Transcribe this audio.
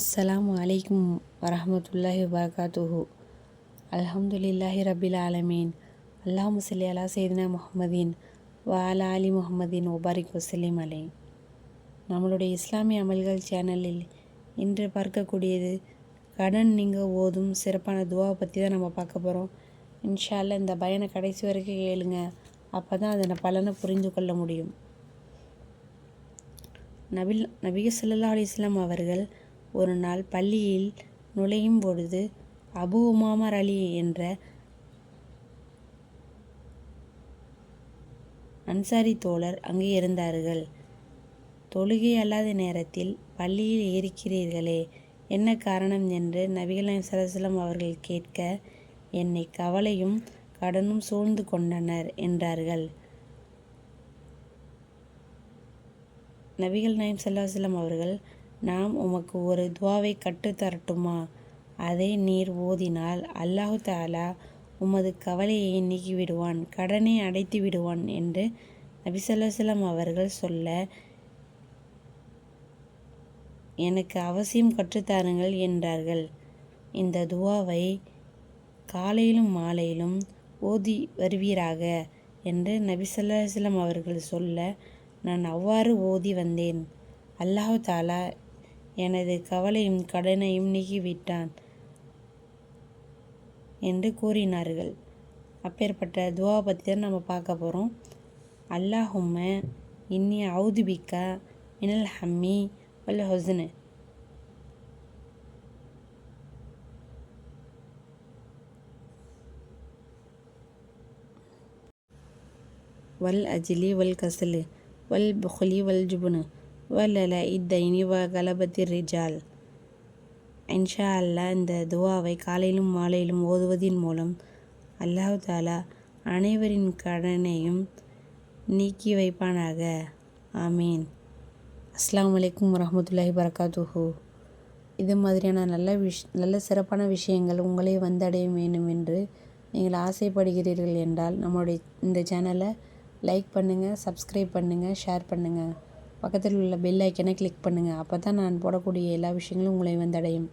அஸ்லாம் அலைக்கும் வரமத்துல்லாஹி வபர்காத்துஹு. அலமதுல்லாஹி ரபில் ஆலமீன். அல்லாஹ் முசல்லி அலா சைதினா முகமதீன் வாலா அலி முகமதீன் ஒபாரிக் வசலிம் அலை நம்மளுடைய இஸ்லாமிய அமல்கள் சேனலில் இன்று பார்க்கக்கூடியது கடன் நீங்கள் ஓதும் சிறப்பான துவாவை பற்றி தான் நம்ம பார்க்க போகிறோம் இன்ஷால்ல இந்த பயனை கடைசி வரைக்கும் கேளுங்க. அப்போ தான் அதனை பலனை புரிந்து கொள்ள முடியும். நபில் நபிக ஸல்லல்லாஹு அலைஹி அவர்கள் ஒரு நாள் பள்ளியில் நுழையும் பொழுது அபு உமாமர் அலி என்ற அன்சாரி தோழர் அங்கே இருந்தார்கள். தொழுகை அல்லாத நேரத்தில் பள்ளியில் இருக்கிறீர்களே என்ன காரணம்? என்று நபிகள் சரசலம் அவர்கள் கேட்க என்னை கவலையும் கடனும் சூழ்ந்து கொண்டனர் என்றார்கள். நபிகள் நாயம் சல்லாஹலம் அவர்கள் நாம் உமக்கு ஒரு துவாவை கற்றுத்தரட்டுமா அதை நீர் ஓதினால் அல்லாஹு தாலா உமது கவலையை நீக்கிவிடுவான் கடனை அடைத்து விடுவான் என்று நபிசல்லாசலம் அவர்கள் சொல்ல எனக்கு அவசியம் கற்றுத்தாருங்கள் என்றார்கள். இந்த துவாவை காலையிலும் மாலையிலும் ஓதி வருவீராக என்று நபிசல்லாஸ்லம் அவர்கள் சொல்ல நான் அவ்வாறு ஓதி வந்தேன். அல்லாஹு தாலா எனது கவலையும் கடனையும் நீக்கிவிட்டான் என்று கூறினார்கள். அப்பேற்பட்ட துவா பற்றி தான் நம்ம பார்க்க போகிறோம் அல்லாஹும்ம இன்னி அவுதுபிக்கா மினல் ஹம்மி வல் ஹொசனு வல் அஜிலி வல் கசலு வல் புகலி வல் ஜுபுனு. வல்லல இத்தைனி வ கலபத்தி ரிஜால். இன்ஷா அல்லா இந்த துவாவை காலையிலும் மாலையிலும் ஓதுவதின் மூலம் அல்லாஹு தாலா அனைவரின் கடனையும் நீக்கி வைப்பானாக. ஆமீன். அஸ்லாம் வலைக்கும் வரமத்துல்லாஹி வரகாத்துஹூ இது மாதிரியான நல்ல விஷ் நல்ல சிறப்பான விஷயங்கள் உங்களை வந்தடைய வேண்டும் என்று நீங்கள் ஆசைப்படுகிறீர்கள் என்றால் நம்மளுடைய இந்த சேனலை லைக் பண்ணுங்கள் சப்ஸ்கிரைப் பண்ணுங்கள் ஷேர் பண்ணுங்கள் பக்கத்தில் உள்ள பெல் ஐக்கனை கிளிக் பண்ணுங்கள் அப்போ தான் நான் போடக்கூடிய எல்லா விஷயங்களும் உங்களை வந்தடையும்.